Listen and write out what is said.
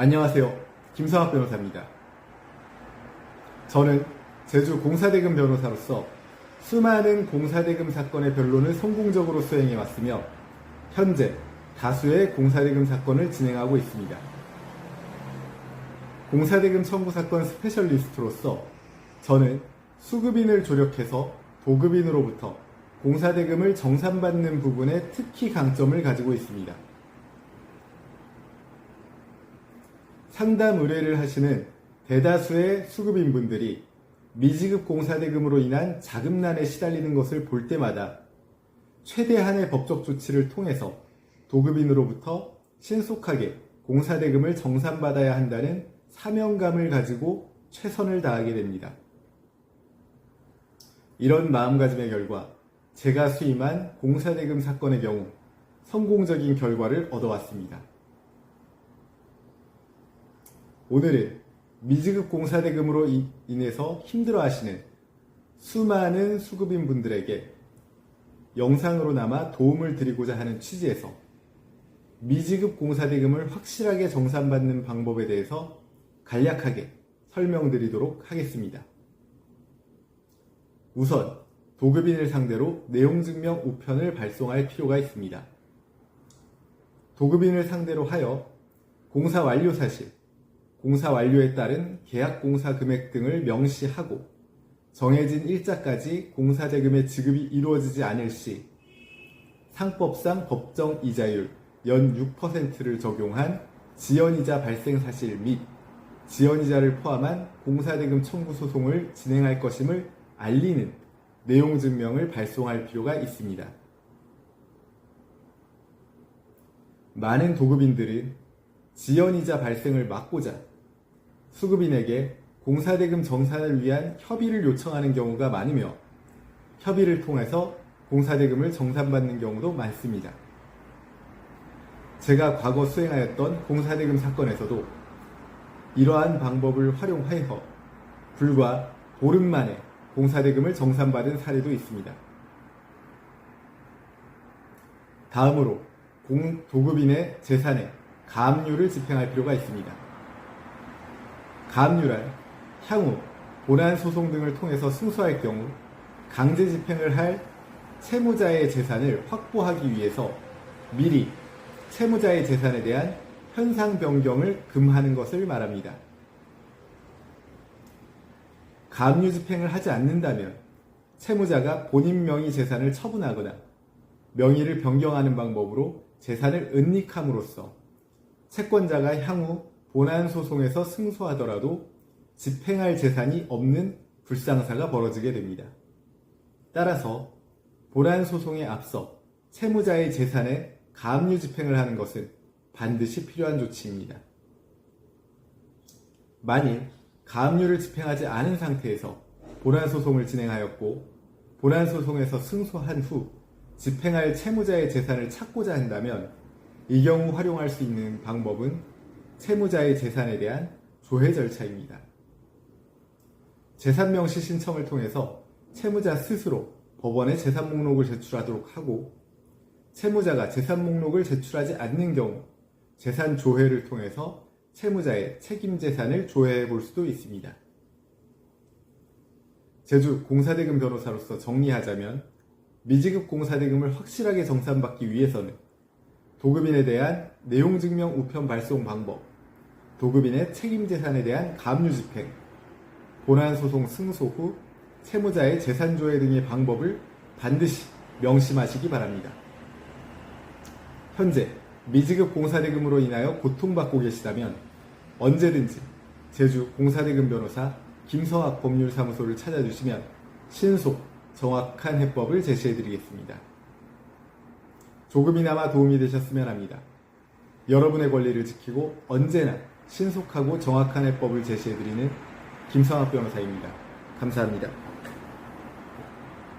안녕하세요. 김성학 변호사입니다. 저는 제주 공사대금 변호사로서 수많은 공사대금 사건의 변론을 성공적으로 수행해 왔으며 현재 다수의 공사대금 사건을 진행하고 있습니다. 공사대금 청구 사건 스페셜리스트로서 저는 수급인을 조력해서 도급인으로부터 공사대금을 정산받는 부분에 특히 강점을 가지고 있습니다. 상담 의뢰를 하시는 대다수의 수급인분들이 미지급 공사대금으로 인한 자금난에 시달리는 것을 볼 때마다 최대한의 법적 조치를 통해서 도급인으로부터 신속하게 공사대금을 정산받아야 한다는 사명감을 가지고 최선을 다하게 됩니다. 이런 마음가짐의 결과 제가 수임한 공사대금 사건의 경우 성공적인 결과를 얻어왔습니다. 오늘은 미지급 공사대금으로 이- 인해서 힘들어하시는 수많은 수급인 분들에게 영상으로나마 도움을 드리고자 하는 취지에서 미지급 공사대금을 확실하게 정산받는 방법에 대해서 간략하게 설명드리도록 하겠습니다. 우선 도급인을 상대로 내용증명 우편을 발송할 필요가 있습니다. 도급인을 상대로 하여 공사 완료 사실, 공사 완료에 따른 계약 공사 금액 등을 명시하고 정해진 일자까지 공사 대금의 지급이 이루어지지 않을 시 상법상 법정 이자율 연 6%를 적용한 지연이자 발생 사실 및 지연이자를 포함한 공사대금 청구 소송을 진행할 것임을 알리는 내용 증명을 발송할 필요가 있습니다. 많은 도급인들은 지연이자 발생을 막고자 수급인에게 공사대금 정산을 위한 협의를 요청하는 경우가 많으며 협의를 통해서 공사대금을 정산받는 경우도 많습니다. 제가 과거 수행하였던 공사대금 사건에서도 이러한 방법을 활용하여 불과 보름 만에 공사대금을 정산받은 사례도 있습니다. 다음으로 공, 도급인의 재산에 가압류를 집행할 필요가 있습니다. 가압류란 향후 본안 소송 등을 통해서 승소할 경우 강제 집행을 할 채무자의 재산을 확보하기 위해서 미리 채무자의 재산에 대한 현상 변경을 금하는 것을 말합니다. 가압류 집행을 하지 않는다면 채무자가 본인 명의 재산을 처분하거나 명의를 변경하는 방법으로 재산을 은닉함으로써 채권자가 향후 본안 소송에서 승소하더라도 집행할 재산이 없는 불상사가 벌어지게 됩니다. 따라서 본안 소송에 앞서 채무자의 재산에 가압류 집행을 하는 것은 반드시 필요한 조치입니다. 만일 가압류를 집행하지 않은 상태에서 본안 소송을 진행하였고 본안 소송에서 승소한 후 집행할 채무자의 재산을 찾고자 한다면 이 경우 활용할 수 있는 방법은 채무자의 재산에 대한 조회 절차입니다. 재산 명시 신청을 통해서 채무자 스스로 법원에 재산 목록을 제출하도록 하고 채무자가 재산 목록을 제출하지 않는 경우 재산 조회를 통해서 채무자의 책임 재산을 조회해 볼 수도 있습니다. 제주 공사대금 변호사로서 정리하자면 미지급 공사대금을 확실하게 정산받기 위해서는 도급인에 대한 내용증명 우편 발송 방법, 도급인의 책임 재산에 대한 가압류 집행, 본안 소송 승소 후 채무자의 재산 조회 등의 방법을 반드시 명심하시기 바랍니다. 현재 미지급 공사대금으로 인하여 고통받고 계시다면 언제든지 제주 공사대금 변호사 김성학 법률사무소를 찾아주시면 신속, 정확한 해법을 제시해드리겠습니다. 조금이나마 도움이 되셨으면 합니다. 여러분의 권리를 지키고 언제나 신속하고 정확한 해법을 제시해드리는 김성학 변호사입니다. 감사합니다.